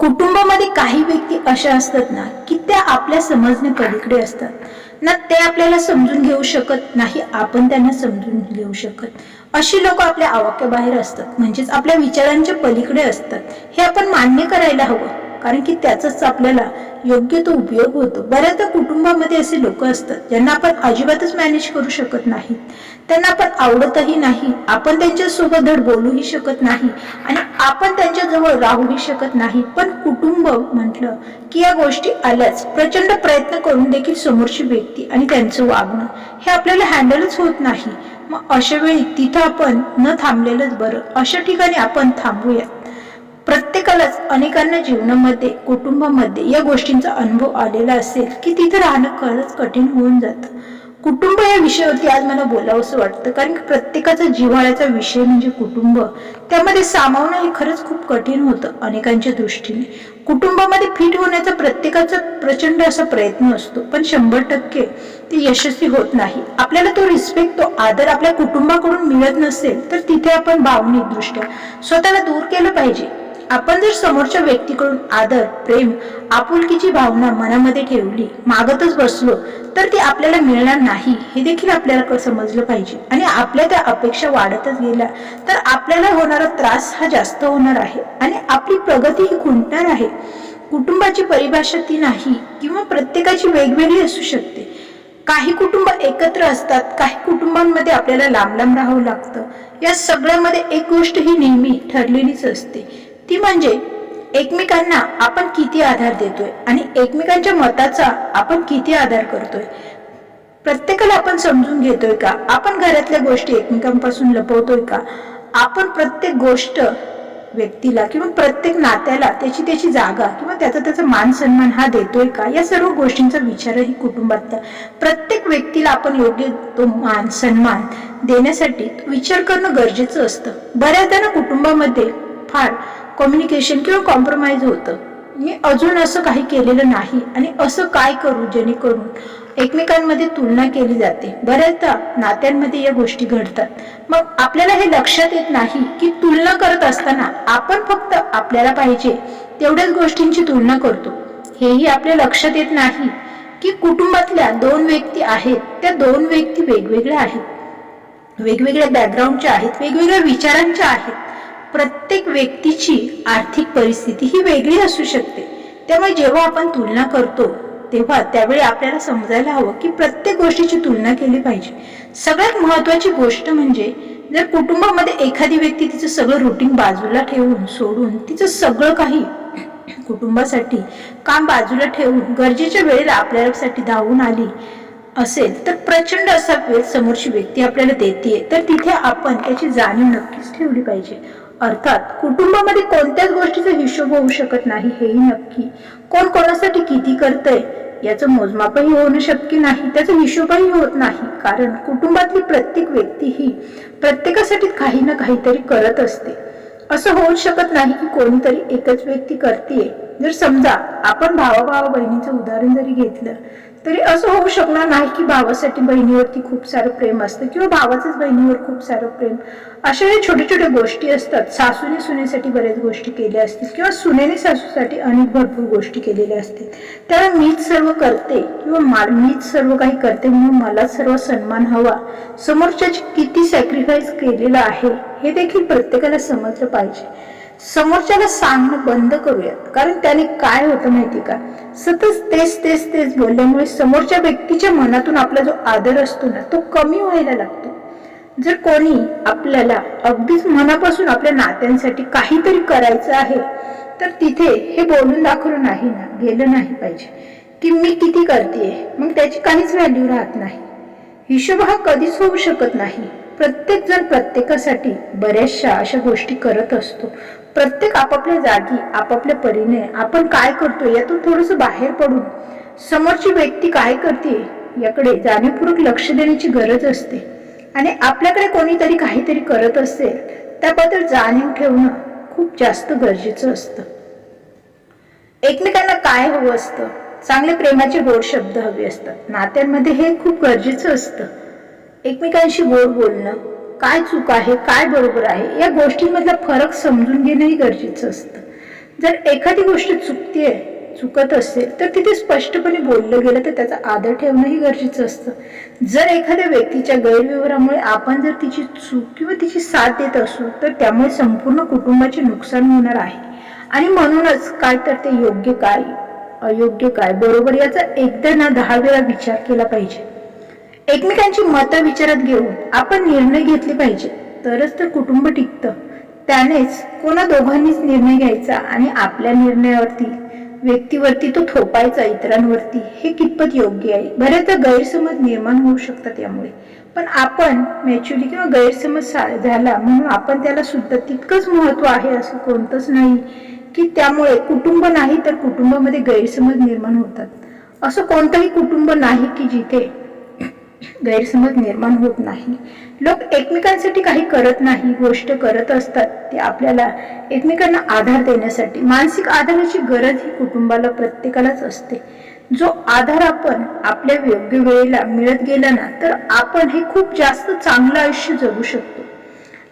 कुटुंबामध्ये काही व्यक्ती अशा असतात ना की त्या आपल्या समजणे पलीकडे असतात. ना ते आपल्याला समजून घेऊ शकत नाही आपण त्यांना समजून घेऊ शकत. अशी लोक आपल्या आवाक्याबाहेर असतात म्हणजेच आपल्या विचारांच्या पलीकडे असतात. हे आपण मान्य करायला हवं कारण की त्याचाच आपल्याला योग्य तो उपयोग होतो. बऱ्याचदा कुटुंबामध्ये असे लोक असतात ज्यांना आपण अजिबातच मॅनेज करू शकत नाहीत त्यांना आपण आवडतही नाही. आपण त्यांच्यासोबत धड बोलूही शकत नाही आणि आपण त्यांच्या जवळ राहूही शकत नाही. पण कुटुंब म्हटलं की या गोष्टी आल्याच प्रचंड प्रयत्न करून देखील समोरची व्यक्ती आणि त्यांचं वागणं हे आपल्याला हँडलच होत नाही. मग अशा वेळी तिथं आपण न थांबलेलंच बरं. अशा ठिकाणी आपण थांबूयात. प्रत्येकालाच अनेकांना जीवनामध्ये कुटुंबामध्ये या गोष्टींचा अनुभव आलेला असेल की तिथे राहणं खरंच कठीण होऊन जातं. कुटुंब या विषयावरती आज मला बोलावंसं वाटतं. कारण की प्रत्येकाचा जिव्हाळ्याचा विषय म्हणजे कुटुंब. त्यामध्ये सामावणं हे खरंच खूप कठीण होतं अनेकांच्या दृष्टीने. कुटुंबामध्ये फिट होण्याचा प्रत्येकाचा प्रचंड असा प्रयत्न असतो. पण शंभर टक्के ते यशस्वी होत नाही. आपल्याला तो रिस्पेक्ट तो आदर आपल्या कुटुंबाकडून मिळत नसेल तर तिथे आपण भावनिकदृष्ट्या स्वतःला दूर केलं पाहिजे. आपण जर समोरच्या व्यक्तीकडून आदर प्रेम आपुलकीची भावना मनामध्ये ठेवली मागतच बसलो तर ती आपल्याला मिळणार नाही हे देखील आपल्याला समजलं पाहिजे. आणि आपल्या त्या अपेक्षा वाढतच गेल्या तर आपल्याला होणारा त्रास हा जास्त होणार आहे. आणि आपली प्रगती ही खुंटणार आहे. कुटुंबाची परिभाषा ती नाही किंवा प्रत्येकाची वेगवेगळी असू शकते. काही कुटुंब एकत्र असतात काही कुटुंबांमध्ये आपल्याला लांब लांब राहावं लागतं. या सगळ्यामध्ये एक गोष्ट ही नेहमी ठरलेलीच असते ती म्हणजे एकमेकांना आपण किती आधार देतोय आणि एकमेकांच्या मताचा आपण किती आधार करतोय. प्रत्येकाला आपण समजून घेतोय का? आपण घरातल्या गोष्टी एकमेकांपासून लपवतोय का? आपण प्रत्येक गोष्ट व्यक्तीला किंवा प्रत्येक नात्याला त्याची त्याची जागा किंवा त्याचा त्याचा मान सन्मान हा देतोय का? या सर्व गोष्टींचा विचारही कुटुंबातल्या प्रत्येक व्यक्तीला आपण योग्य तो मान सन्मान देण्यासाठी विचार करणं गरजेचं असतं. बऱ्याचदा ना कुटुंबामध्ये फार कम्युनिकेशन किंवा कॉम्प्रोमाइज होतं. मी अजून असं काही केलेलं नाही आणि असं काय करू जेणेकरून एकमेकांमध्ये तुलना केली जाते. बऱ्याचदा नात्यांमध्ये या गोष्टी घडतात. मग आपल्याला हे लक्षात येत नाही की तुलना करत असताना आपण फक्त आपल्याला पाहिजे तेवढ्याच गोष्टींची तुलना करतो. हेही आपल्या लक्षात येत नाही की कुटुंबातल्या दोन व्यक्ती आहेत त्या दोन व्यक्ती वेगवेगळ्या आहेत. वेगवेगळ्या बॅकग्राऊंडच्या आहेत वेगवेगळ्या विचारांच्या आहेत. प्रत्येक व्यक्तीची आर्थिक परिस्थिती ही वेगळी असू शकते. त्यामुळे जेव्हा आपण तुलना करतो तेव्हा त्यावेळी आपल्याला समजायला हवं की प्रत्येक गोष्टीची तुलना केली पाहिजे. सगळ्यात महत्वाची गोष्ट म्हणजे जर कुटुंबामध्ये एखादी व्यक्ती तिचं सगळं रुटीन बाजूला ठेवून सोडून तिचं सगळं काही कुटुंबासाठी काम बाजूला ठेवून गरजेच्या वेळेला आपल्यासाठी धावून आली असेल तर प्रचंड असा वेळ समोरची व्यक्ती आपल्याला देते तर तिथे आपण त्याची जाणीव नक्कीच ठेवली पाहिजे. अर्थात कुटुंबामध्ये कोणत्याच गोष्टीचा हिशोब होऊ शकत नाही हेही नक्की. कोण कोणासाठी किती करतंय याचं मोजमापही होणं शक्य नाही त्याचा हिशोबही होत नाही. कारण कुटुंबातली प्रत्येक व्यक्ती ही प्रत्येकासाठी काही ना काहीतरी करत असते. असं होऊ शकत नाही की कोणीतरी एकच व्यक्ती करते जर समजा आपण भावा भावा बहिणीचं उदाहरण जरी घेतलं तरी असं होऊ शकणार नाही की भावासाठी बहिणीवरती खूप सारं प्रेम असतं किंवा भावाचंच बहिणीवर खूप सारं प्रेम. अशा या छोट्या छोट्या गोष्टी असतात. सासूने सुनेसाठी बऱ्याच गोष्टी केल्या असतील किंवा सुनेने सासूसाठी अनेक भरपूर गोष्टी केलेल्या असतील. त्याला मीच सर्व करते किंवा मा- मीच सर्व काही करते म्हणून मला सर्व सन्मान हवा. समोरच्याची किती सॅक्रिफाईस केलेलं आहे हे देखील प्रत्येकाला समजलं पाहिजे. समोरच्याला सांगणं बंद करूयात. कारण त्याने काय होतं माहिती का? सतत तेच तेच तेच बोलल्यामुळे समोरच्या व्यक्तीच्या मनातून आपला जो आदर असतो ना तो कमी व्हायला लागतो. जर कोणी आपल्याला अगदीच मनापासून आपल्या नात्यांसाठी काहीतरी करायचं आहे तर तिथे हे बोलून दाखवलं नाही ना गेलं नाही पाहिजे. की मी किती करते मग त्याची काहीच व्हॅल्यू राहत नाही. हिशोब हा कधीच होऊ शकत नाही. प्रत्येक जण प्रत्येकासाठी बऱ्याचशा अशा गोष्टी करत असतो. प्रत्येक आपापल्या जागी आपापल्या परीने आपण काय करतो यातून थोडस बाहेर पडून समोरची व्यक्ती काय करते याकडे जाणीवपूर्वक लक्ष देण्याची गरज असते. आणि आपल्याकडे कोणीतरी काहीतरी करत असेल त्याबद्दल जाणीव ठेवणं खूप जास्त गरजेचं असतं. एकमेकांना काय हवं असतं? चांगले प्रेमाचे गोड शब्द हवे असतात. नात्यांमध्ये हे खूप गरजेचं असतं. एकमेकांशी गोड बोलणं काय चूक आहे काय बरोबर आहे या गोष्टींमधला फरक समजून घेणंही गरजेचं असतं. जर एखादी गोष्ट आहे चुकत असेल तर तिथे स्पष्टपणे बोललं गेलं तर त्याचा आदर ठेवणंही गरजेचं असतं. जर एखाद्या व्यक्तीच्या गैरव्यवहारामुळे आपण जर तिची चूक किंवा तिची साथ देत असू तर त्यामुळे संपूर्ण कुटुंबाचे नुकसान होणार आहे. आणि म्हणूनच काय तर ते योग्य काय अयोग्य काय बरोबर याचा एकदा ना दहा वेळा विचार केला पाहिजे. एकमेकांची मतं विचारात घेऊन आपण निर्णय घेतले पाहिजे. तरच तर कुटुंब टिकतं. त्यानेच कोणा दोघांनीच निर्णय घ्यायचा आणि आपल्या निर्णयावरती व्यक्तीवरती तो थोपायचा इतरांवरती हे कितपत योग्य आहे? बऱ्याचदा गैरसमज निर्माण होऊ शकतात यामुळे. पण आपण मॅच्युरिटी किंवा गैरसमज सा- झाला म्हणून आपण त्याला सुद्धा तितकंच महत्त्व आहे असं कोणतंच नाही की त्यामुळे कुटुंब नाही तर कुटुंबामध्ये गैरसमज निर्माण होतात. असं कोणतंही कुटुंब नाही की जिथे गैरसमज निर्माण होत नाही. लोक एकमेकांसाठी काही करत नाही गोष्ट करत असतात. ते आपल्याला एकमेकांना आधार देण्यासाठी मानसिक आधाराची गरज ही कुटुंबाला प्रत्येकालाच असते. जो आधार आपण आपल्या योग्य वेळेला मिळत गेला ना तर आपण हे खूप जास्त चांगलं आयुष्य जगू शकतो.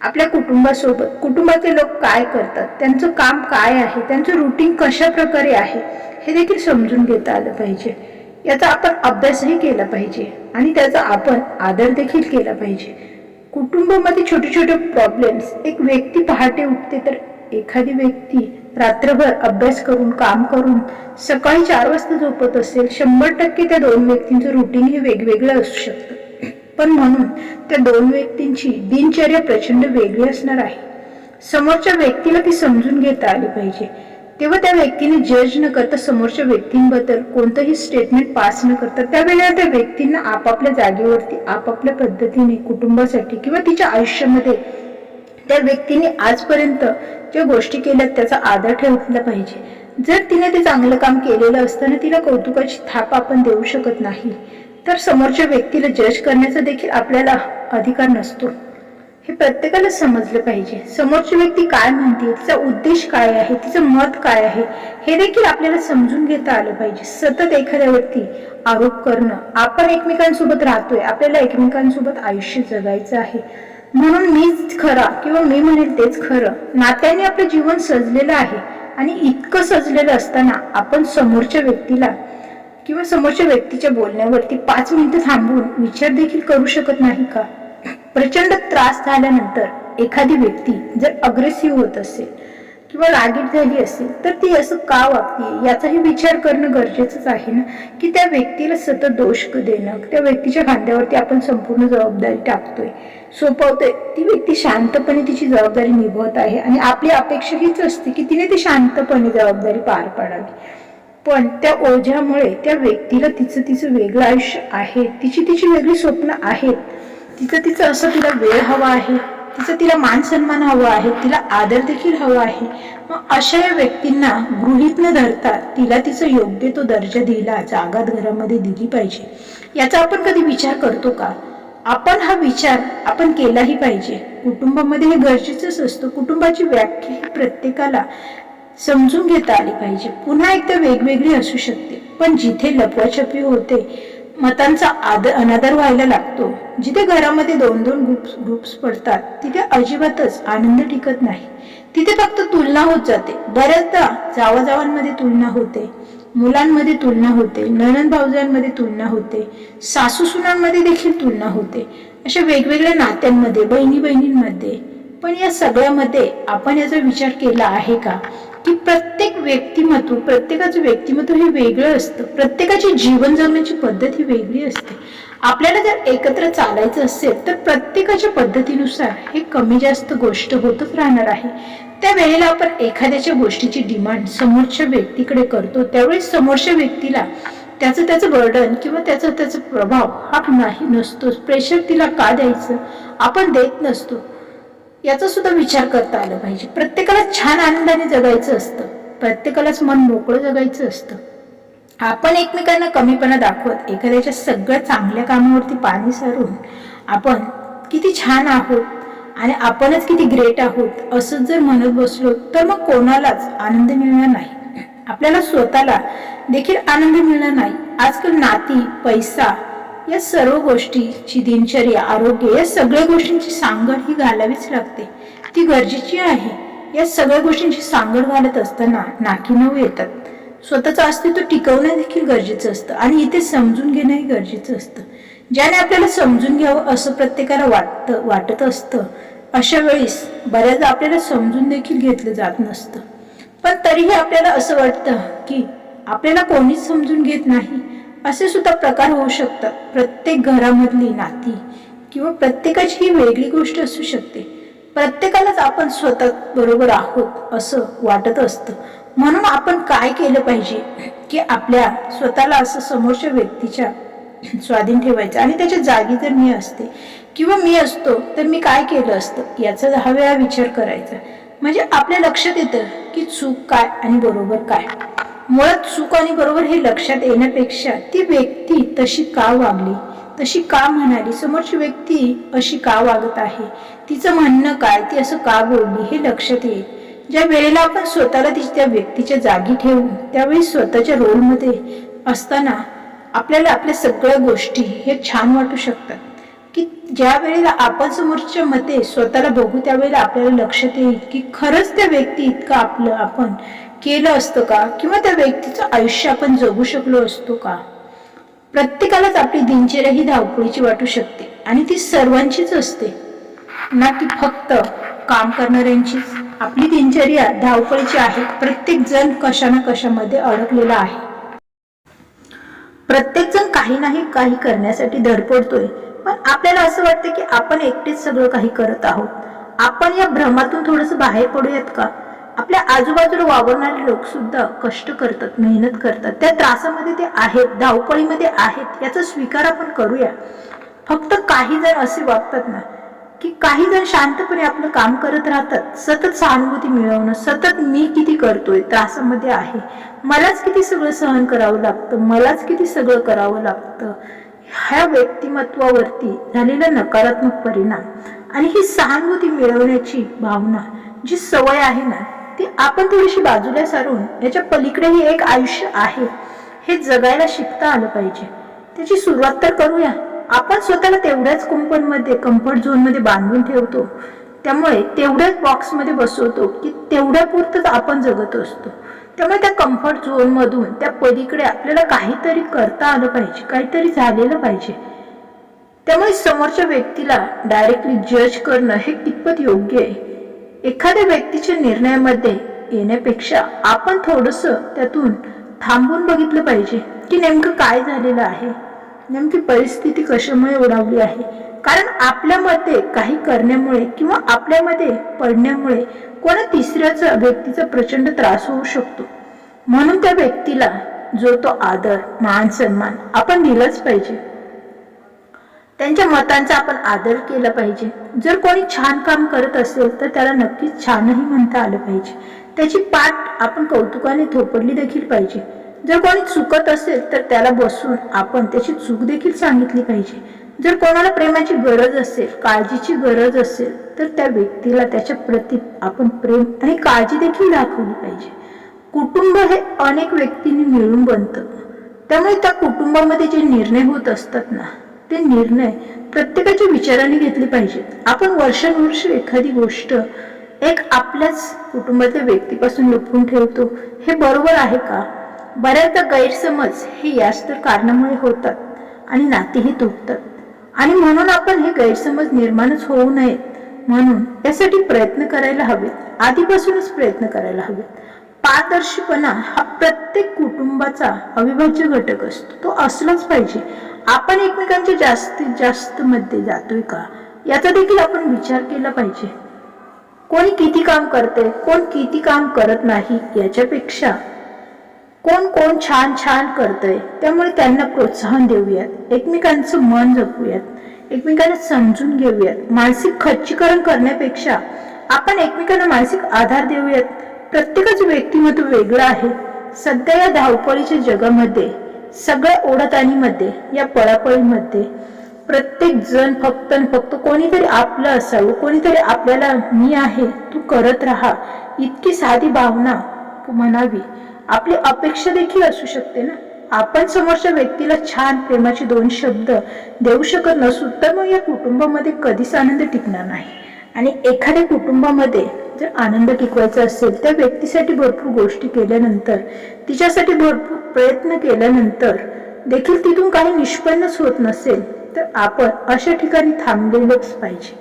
आपल्या कुटुंबासोबत कुटुंबाचे लोक काय करतात त्यांचं काम काय आहे त्यांचं रुटीन कशा प्रकारे आहे हे देखील समजून घेता आलं पाहिजे. याचा आपण अभ्यासही केला पाहिजे. आणि त्याचा आपण आदर देखील केला पाहिजे. कुटुंबामध्ये छोटे छोटे प्रॉब्लेम्स एक व्यक्ती पहाटे उठते तर एखादी व्यक्ती रात्रभर अभ्यास करून काम करून सकाळी चार वाजता झोपत असेल शंभर टक्के त्या दोन व्यक्तींचं रुटीन हे वेगवेगळं असू शकतं. पण म्हणून त्या दोन व्यक्तींची दिनचर्या प्रचंड वेगळी असणार आहे. समोरच्या व्यक्तीला ती समजून घेता आली पाहिजे. तेव्हा त्या व्यक्तीने जज न करता समोरच्या व्यक्तींबद्दल कोणतंही स्टेटमेंट पास न करता त्यावेळेला त्या व्यक्तींना आपापल्या जागेवरती आपापल्या पद्धतीने कुटुंबासाठी किंवा तिच्या आयुष्यामध्ये त्या व्यक्तीने आजपर्यंत ज्या गोष्टी केल्या त्याचा आदर ठेवला पाहिजे. जर तिने ते चांगलं काम केलेलं असताना तिला कौतुकाची थाप आपण देऊ शकत नाही तर समोरच्या व्यक्तीला जज करण्याचा देखील आपल्याला अधिकार नसतो. हे प्रत्येकाला समजलं पाहिजे. समोरची व्यक्ती काय म्हणते तिचा उद्देश काय आहे तिचं मत काय आहे हे देखील आपल्याला समजून घेता आलं पाहिजे. सतत एखाद्या व्यक्ती आरोप करणं आपण एकमेकांसोबत राहतोय आपल्याला एकमेकांसोबत आयुष्य जगायचं आहे. म्हणून मीच खरा किंवा मी म्हणेल तेच खरं नात्याने आपलं जीवन सजलेलं आहे आणि इतकं सजलेलं असताना आपण समोरच्या व्यक्तीला किंवा समोरच्या व्यक्तीच्या बोलण्यावरती पाच मिनिटं थांबून विचार देखील करू शकत नाही का? प्रचंड त्रास झाल्यानंतर एखादी व्यक्ती जर अग्रेसिव्ह होत असेल किंवा रागीट झाली असेल तर ती असं का वागते याचाही विचार करणं गरजेचंच आहे ना? की त्या व्यक्तीला सतत दोष देणं. त्या व्यक्तीच्या खांद्यावरती आपण संपूर्ण जबाबदारी टाकतोय. सोपवतोय. ती व्यक्ती शांतपणे तिची जबाबदारी निभवत आहे आणि आपली अपेक्षा हीच असते की तिने ती शांतपणे जबाबदारी पार पाडावी. पण त्या ओझ्यामुळे त्या व्यक्तीला तिचं तिचं वेगळं आयुष्य आहे. तिची तिची वेगळी स्वप्न आहेत. तिचं तिचं असं तिला वेळ हवा आहे तिचं तिला मान सन्मान हवा आहे तिला आदर देखील हवा आहे. मग अशा या व्यक्तींना गृहीत न धरता तिला तिचं योग्य तो दर्जा दिला जागात घरामध्ये दिली पाहिजे. याचा आपण कधी विचार करतो का? आपण हा विचार आपण केलाही पाहिजे. कुटुंबामध्ये हे गरजेचंच असतं. कुटुंबाची व्याख्या ही प्रत्येकाला समजून घेता आली पाहिजे. पुन्हा एकदा वेगवेगळी असू शकते. पण जिथे लपवाछपी होते मतांचा आदर अनादर व्हायला लागतो. जिथे घरामध्ये दोन दोन ग्रुप्स ग्रुप्स पडतात तिथे अजिबातच आनंद टिकत नाही. तिथे फक्त तुलना होत जाते. बऱ्याचदा जावाजावांमध्ये तुलना होते मुलांमध्ये तुलना होते नणन भाऊजांमध्ये तुलना होते सासू सुनांमध्ये देखील तुलना होते. अशा वेगवेगळ्या नात्यांमध्ये बहिणी बहिणींमध्ये पण या सगळ्यामध्ये आपण याचा विचार केला आहे का? की प्रत्येक व्यक्तिमत्व प्रत्येकाचं व्यक्तिमत्व हे वेगळं असतं. प्रत्येकाची जीवन जगण्याची पद्धत ही वेगळी असते. आपल्याला जर एकत्र चालायचं असेल तर प्रत्येकाच्या पद्धतीनुसार हे कमी जास्त गोष्ट होतच राहणार आहे. त्या वेळेला आपण एखाद्याच्या गोष्टीची डिमांड समोरच्या व्यक्तीकडे करतो त्यावेळेस समोरच्या व्यक्तीला त्याचं त्याचं बर्डन किंवा त्याचा त्याचा प्रभाव हा नाही नसतोच. प्रेशर तिला का द्यायचं? आपण देत नसतो. याचा सुद्धा विचार करता आला पाहिजे. प्रत्येकाला छान आनंदाने जगायचं असतं. प्रत्येकालाच मन मोकळं जगायचं असतं. आपण एकमेकांना कमीपणा दाखवत एखाद्याच्या सगळ्या चांगल्या कामावरती पाणी सारून आपण किती छान आहोत आणि आपणच किती ग्रेट आहोत असं जर म्हणत बसलो तर मग कोणालाच आनंद मिळणार नाही. आपल्याला स्वतःला देखील आनंद मिळणार नाही. आजकाल नाती पैसा या सर्व गोष्टीची दिनचर्या आरोग्य या सगळ्या गोष्टींची सांगड ही घालावीच लागते. ती गरजेची आहे. या सगळ्या गोष्टींची सांगड घालत असताना नाकी नऊ येतात. स्वतःचं अस्तित्व टिकवणं देखील गरजेचं असतं आणि इथे समजून घेणंही गरजेचं असतं. ज्याने आपल्याला समजून घ्यावं असं प्रत्येकाला वाटतं वाटत असतं अशा वेळेस बऱ्याचदा आपल्याला समजून देखील घेतलं जात नसतं. पण तरीही आपल्याला असं वाटतं की आपल्याला कोणीच समजून घेत नाही. असे सुद्धा प्रकार होऊ शकतात. प्रत्येक घरामधली नाती किंवा प्रत्येकाची ही वेगळी गोष्ट असू शकते. प्रत्येकालाच आपण स्वतः बरोबर आहोत असं वाटत असतं. म्हणून आपण काय केलं पाहिजे की आपल्या स्वतःला असं समोरच्या व्यक्तीच्या स्वाधीन ठेवायचं. आणि त्याच्या जागी जर मी असते किंवा मी असतो तर मी काय केलं असतं? याचा दहा वेळा विचार करायचा. म्हणजे आपल्या लक्षात येतं की चूक काय आणि बरोबर काय. मुळात चूक आणि बरोबर हे लक्षात येण्यापेक्षा ती व्यक्ती तशी का वागली? तशी का म्हणाली? समोरची व्यक्ती अशी का वागत आहे? तिचं म्हणणं काय? ती असं का बोलली? हे लक्षात येईल. ज्या वेळेला आपण स्वतःला त्या व्यक्तीच्या जागी ठेवू त्यावेळी स्वतःच्या रोलमध्ये असताना आपल्याला आपल्या सगळ्या गोष्टी हे छान वाटू शकतात. की ज्या वेळेला आपण समोरच्या मते स्वतःला बघू त्यावेळेला आपल्याला लक्षात येईल की खरंच त्या व्यक्ती इतकं आपलं आपण केलं असतं का? किंवा त्या व्यक्तीचं आयुष्य आपण जगू शकलो असतो का? प्रत्येकालाच आपली दिनचर्या ही धावपळीची वाटू शकते आणि ती सर्वांचीच असते. ना ती फक्त काम करणाऱ्यांचीच. आपली दिनचर्या धावपळीची आहे. प्रत्येक जण कशा ना कशामध्ये अडकलेला आहे. प्रत्येक जण काही नाही काही करण्यासाठी धडपडतोय. पण आपल्याला असं वाटतं की आपण एकटेच सगळं काही करत आहोत. आपण या भ्रमातून थोडंसं बाहेर पडूयात का? आपल्या आजूबाजूला वावरणारे लोक सुद्धा कष्ट करतात मेहनत करतात. त्या त्रासामध्ये ते आहेत धावपळीमध्ये आहेत याचा स्वीकार आपण करूया. फक्त काही जण असे वागतात ना की काही जण शांतपणे आपलं काम करत राहतात. सतत सहानुभूती मिळवणं सतत मी किती करतोय त्रासामध्ये आहे. मलाच किती सगळं सहन करावं लागतं मलाच किती सगळं करावं लागतं. ह्या व्यक्तिमत्वावरती झालेला नकारात्मक परिणाम आणि ही सहानुभूती मिळवण्याची भावना जी सवय आहे ना ती आपण थोडीशी बाजूला सारून याच्या पलीकडेही एक आयुष्य आहे. हे जगायला शिकता आलं पाहिजे. त्याची सुरुवात तर करूया. आपण स्वतःला तेवढ्याच कुंपणमध्ये कम्फर्ट झोनमध्ये बांधून ठेवतो. त्यामुळे तेवढ्याच बॉक्समध्ये बसवतो की तेवढ्यापुरतंच आपण जगत असतो. त्यामुळे त्या कम्फर्ट झोनमधून त्या पलीकडे आपल्याला काहीतरी करता आलं पाहिजे काहीतरी झालेलं पाहिजे. त्यामुळे समोरच्या व्यक्तीला डायरेक्टली जज करणं हे कितपत योग्य आहे? एखाद्या व्यक्तीच्या निर्णयामध्ये येण्यापेक्षा आपण थोडस त्यातून थांबून बघितलं पाहिजे की नेमकं काय झालेलं आहे. नेमकी परिस्थिती कशामुळे ओढावली आहे? कारण आपल्यामध्ये काही करण्यामुळे किंवा आपल्यामध्ये पडण्यामुळे कोणा तिसऱ्याचा व्यक्तीचा प्रचंड त्रास होऊ शकतो. म्हणून त्या व्यक्तीला जो तो आदर मान सन्मान आपण दिलाच पाहिजे. त्यांच्या मतांचा आपण आदर केला पाहिजे. जर कोणी छान काम करत असेल तर त्याला नक्कीच छानही म्हणता आलं पाहिजे. त्याची पाठ आपण कौतुकाने थोपडली देखील पाहिजे. जर कोणी चुकत असेल तर त्याला बसून आपण त्याची चूक देखील सांगितली पाहिजे. जर कोणाला प्रेमाची गरज असेल काळजीची गरज असेल तर त्या व्यक्तीला त्याच्या प्रती आपण प्रेम आणि काळजी देखील दाखवली पाहिजे. कुटुंब हे अनेक व्यक्तींनी मिळून बनतं. त्यामुळे त्या कुटुंबामध्ये जे निर्णय होत असतात ना ते निर्णय प्रत्येकाच्या विचाराने घेतले पाहिजेत. आपण वर्षानुवर्ष एखादी गोष्ट एक आपल्याच कुटुंबातल्या व्यक्तीपासून लपवून ठेवतो. हे बरोबर आहे का? बऱ्याचदा गैरसमज हे याच तर कारणामुळे होतात आणि नातीही तुटतात. आणि म्हणून आपण हे गैरसमज निर्माणच होऊ नयेत. म्हणून यासाठी प्रयत्न करायला हवेत. आधीपासूनच प्रयत्न करायला हवेत. पारदर्शीपणा हा प्रत्येक कुटुंबाचा अविभाज्य घटक असतो. तो असलाच पाहिजे. आपण एकमेकांच्या जास्तीत जास्त मध्ये जातोय का? याचा देखील आपण विचार केला पाहिजे. कोणी किती काम करते कोण किती काम करत नाही याच्यापेक्षा कोण कोण छान छान करतंय त्यामुळे त्यांना प्रोत्साहन देऊयात. एकमेकांचं मन जपूयात. एकमेकांना समजून घेऊयात. मानसिक खच्चीकरण करण्यापेक्षा आपण एकमेकांना मानसिक आधार देऊयात. प्रत्येकाचं व्यक्तिमत्व वेगळं आहे. सध्या या धावपळीच्या जगामध्ये सगळ्या ओढताणीमध्ये या पळापळीमध्ये प्रत्येक जण फक्त आणि फक्त कोणीतरी आपलं असावं कोणीतरी आपल्याला मी आहे तू करत राहा इतकी साधी भावना म्हणावी. आपली अपेक्षा देखील असू शकते ना? आपण समोरच्या व्यक्तीला छान प्रेमाचे दोन शब्द देऊ शकत नसू तर मग या कुटुंबामध्ये कधीच आनंद टिकणार नाही. आणि एखाद्या कुटुंबामध्ये जर आनंद टिकवायचा असेल त्या व्यक्तीसाठी भरपूर गोष्टी केल्यानंतर तिच्यासाठी भरपूर प्रयत्न केल्यानंतर देखील तिथून काही निष्पन्नच होत नसेल तर आपण अशा ठिकाणी थांबलेलंच पाहिजे.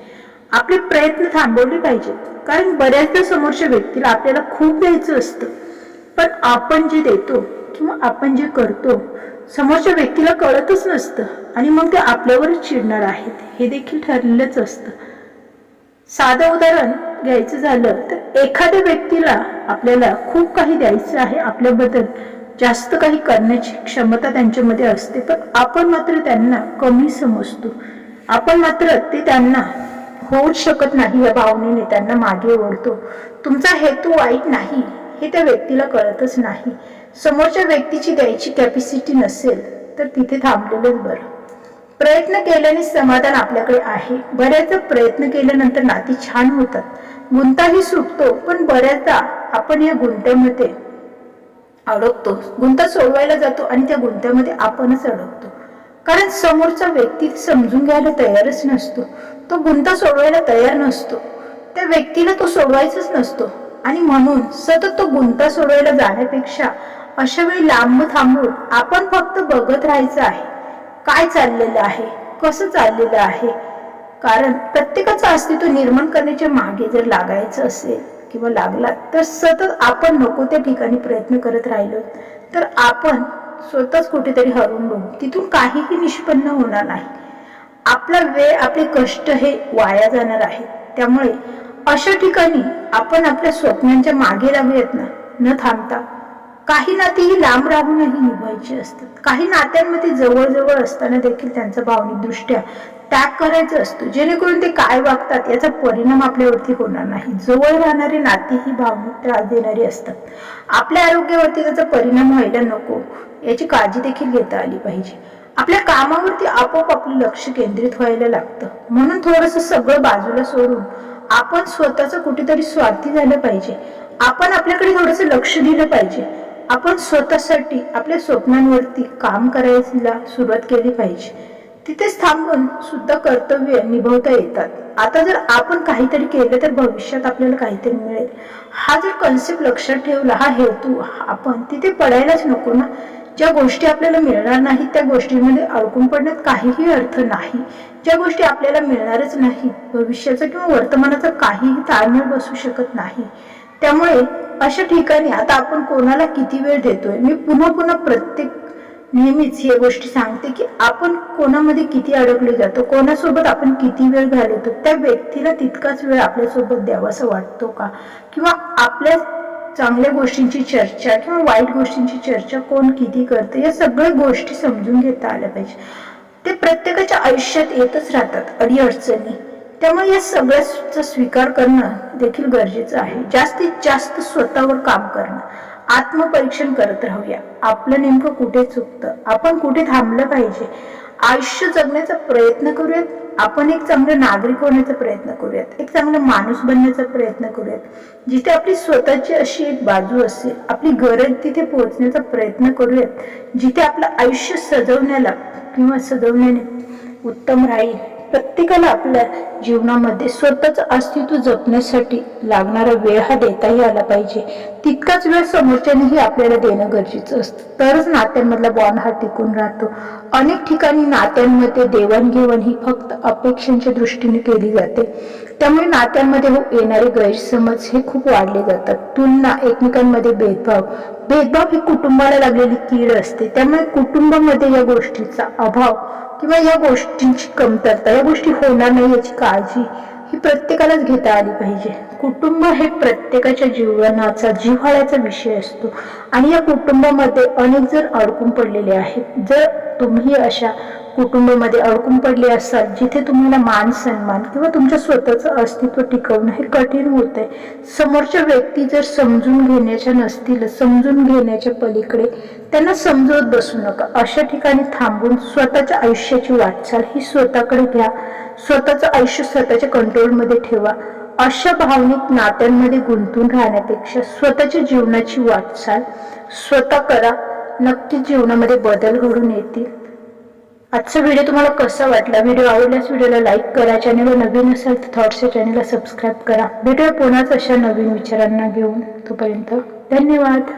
आपले प्रयत्न थांबवले पाहिजेत कारण बऱ्याचदा समोरच्या व्यक्तीला आपल्याला खूप द्यायचं असतं. पण आपण जे देतो किंवा आपण जे करतो समोरच्या व्यक्तीला कळतच नसतं आणि मग ते आपल्यावरच चिडणार आहेत. हे देखील ठरलेलंच असतं. साधं उदाहरण घ्यायचं झालं तर एखाद्या व्यक्तीला आपल्याला खूप काही द्यायचं आहे आपल्याबद्दल जास्त काही करण्याची क्षमता त्यांच्यामध्ये असते पण आपण मात्र त्यांना कमी समजतो. आपण मात्र ते त्यांना होऊ शकत नाही या भावनेने त्यांना मागे ओढतो. तुमचा हेतू वाईट नाही हे त्या व्यक्तीला कळतच नाही. समोरच्या व्यक्तीची द्यायची कॅपॅसिटी नसेल तर तिथे थांबलेलंच बरं. प्रयत्न केल्याने समाधान आपल्याकडे आहे. बऱ्याचदा प्रयत्न केल्यानंतर नाती छान होतात. गुंताही सुटतो पण बऱ्याचदा आपण या गुंत्यामध्ये अडकतो. गुंता सोडवायला जातो आणि त्या गुंत्यामध्ये आपणच अडकतो. कारण समोरचा व्यक्ती समजून घ्यायला तयारच नसतो. तो गुंता सोडवायला तयार नसतो. त्या व्यक्तीला तो सोडवायचाच नसतो. आणि म्हणून सतत तो गुंता सोडवायला जाण्यापेक्षा अशा वेळी लांब थांबून आपण फक्त बघत राहायचं आहे. काय चाललेलं आहे? कसं चाललेलं आहे? कारण प्रत्येकाचं अस्तित्व निर्माण करण्याच्या मागे जर लागायचं असेल किंवा लागला तर सतत आपण नको त्या ठिकाणी प्रयत्न करत राहिलो तर आपण स्वतःच कुठेतरी हरून बघू. तिथून काहीही निष्पन्न होणार नाही. आपला वेळ आपले कष्ट हे वाया जाणार आहे त्यामुळे अशा ठिकाणी आपण आपल्या स्वप्नांच्या मागे लागूयात ना? न थांबता काही नाती ही लांब राहूनही निभायची असतात. काही नात्यांमध्ये जवळजवळ असताना देखील त्यांचा भावनिकदृष्ट्या त्याग करायचा असतो. जेणेकरून ते काय वागतात याचा परिणाम आपल्यावरती होणार नाही. जवळ राहणारी नाती ही भावनिक त्रास देणारी असतात. आपल्या आरोग्यावरती त्याचा परिणाम व्हायला नको याची काळजी देखील घेता आली पाहिजे. आपल्या कामावरती आपोआप आपलं लक्ष केंद्रित व्हायला लागतं. म्हणून थोडस सगळं बाजूला सोडून आपण स्वतःच कुठेतरी स्वार्थी झालं पाहिजे. आपण आपल्याकडे थोडस लक्ष दिलं पाहिजे. आपण स्वतःसाठी आपल्या स्वप्नांवरती काम करायला सुरुवात केली पाहिजे. तिथेच थांबून सुद्धा कर्तव्य निभवता येतात. आता जर आपण काहीतरी केलं तर भविष्यात आपल्याला काहीतरी मिळेल. हा जर कन्सेप्ट लक्षात ठेवला हा हेतू आपण तिथे पडायलाच नको ना. ज्या गोष्टी आपल्याला मिळणार नाही त्या गोष्टीमध्ये अडकून पडण्यात काहीही अर्थ नाही. ज्या गोष्टी आपल्याला मिळणारच नाही भविष्याचा किंवा वर्तमानाचा काहीही ताळमेळ बसू शकत नाही. त्यामुळे अशा ठिकाणी आता आपण कोणाला किती वेळ देतोय? मी पुन्हा पुन्हा प्रत्येक नेहमीच या गोष्टी सांगते की आपण कोणामध्ये किती अडकले जातो कोणासोबत आपण किती वेळ घालवतो त्या व्यक्तीला तितकाच वेळ आपल्यासोबत द्यावासा वाटतो का? किंवा आपल्या चांगल्या गोष्टींची चर्चा किंवा वाईट गोष्टींची चर्चा कोण किती करते? या सगळ्या गोष्टी समजून घेता आल्या पाहिजे. ते प्रत्येकाच्या आयुष्यात येतच राहतात अडीअडचणी त्यामुळे या सगळ्याचा स्वीकार करणं देखील गरजेचं आहे. जास्तीत जास्त स्वतःवर काम करणं आत्मपरीक्षण करत राहूया. आपलं नेमकं कुठे चुकतं? आपण कुठे थांबलं पाहिजे? आयुष्य जगण्याचा प्रयत्न करूयात. आपण एक चांगलं नागरिक होण्याचा प्रयत्न करूयात. एक चांगला माणूस बनण्याचा प्रयत्न करूयात. जिथे आपली स्वतःची अशी एक बाजू असेल आपली गरज तिथे पोहोचण्याचा प्रयत्न करूयात. जिथे आपलं आयुष्य सजवण्याला किंवा सजवण्याने उत्तम राहील प्रत्येकाला आपल्या जीवनामध्ये स्वतःच अस्तित्व जपण्यासाठी लागणारा वेळ हा देताही आला पाहिजे. तितकाच वेळ समोरच्यानेही आपल्याला देणं गरजेचं असतं. तरच नात्यांमधला बॉन्ड हा टिकून राहतो. अनेक ठिकाणी नात्यांमध्ये देवाणघेवाण ही फक्त अपेक्षांच्या दृष्टीने केली जाते. त्यामुळे नात्यांमध्ये हो येणारे गैरसमज हे खूप वाढले जातात. तुलना एकमेकांमध्ये भेदभाव. भेदभाव ही कुटुंबाला लागलेली कीड असते. त्यामुळे कुटुंबामध्ये या गोष्टीचा अभाव किंवा या गोष्टींची कमतरता या गोष्टी होणार नाही याची काळजी ही प्रत्येकालाच घेता आली पाहिजे. कुटुंब हे प्रत्येकाच्या जीवनाचा जिव्हाळ्याचा विषय असतो. आणि या कुटुंबामध्ये अनेक जण अडकून पडलेले आहेत जर तुम्ही अशा कुटुंबामध्ये अडकून पडले असतात जिथे तुम्हाला मान सन्मान किंवा तुमच्या स्वतःचं अस्तित्व टिकवणं हे कठीण होत आहे समोरच्या व्यक्ती जर समजून घेण्याच्या नसतील समजून घेण्याच्या पलीकडे त्यांना समजवत बसू नका. अशा ठिकाणी थांबून स्वतःच्या आयुष्याची वाटचाल ही स्वतःकडे घ्या. स्वतःचं आयुष्य स्वतःच्या कंट्रोलमध्ये ठेवा. अशा भावनिक नात्यांमध्ये गुंतून राहण्यापेक्षा स्वतःच्या जीवनाची वाटचाल स्वतः करा. नक्कीच जीवनामध्ये बदल घडून येतील. आजचा व्हिडिओ तुम्हाला कसा वाटला? व्हिडिओ आवडल्यास व्हिडिओला लाईक करा. चॅनलवर नवीन असाल तर थॉट्सच्या चॅनलला सबस्क्राईब करा. भेटूया पुन्हाच अशा नवीन विचारांना घेऊन तोपर्यंत धन्यवाद.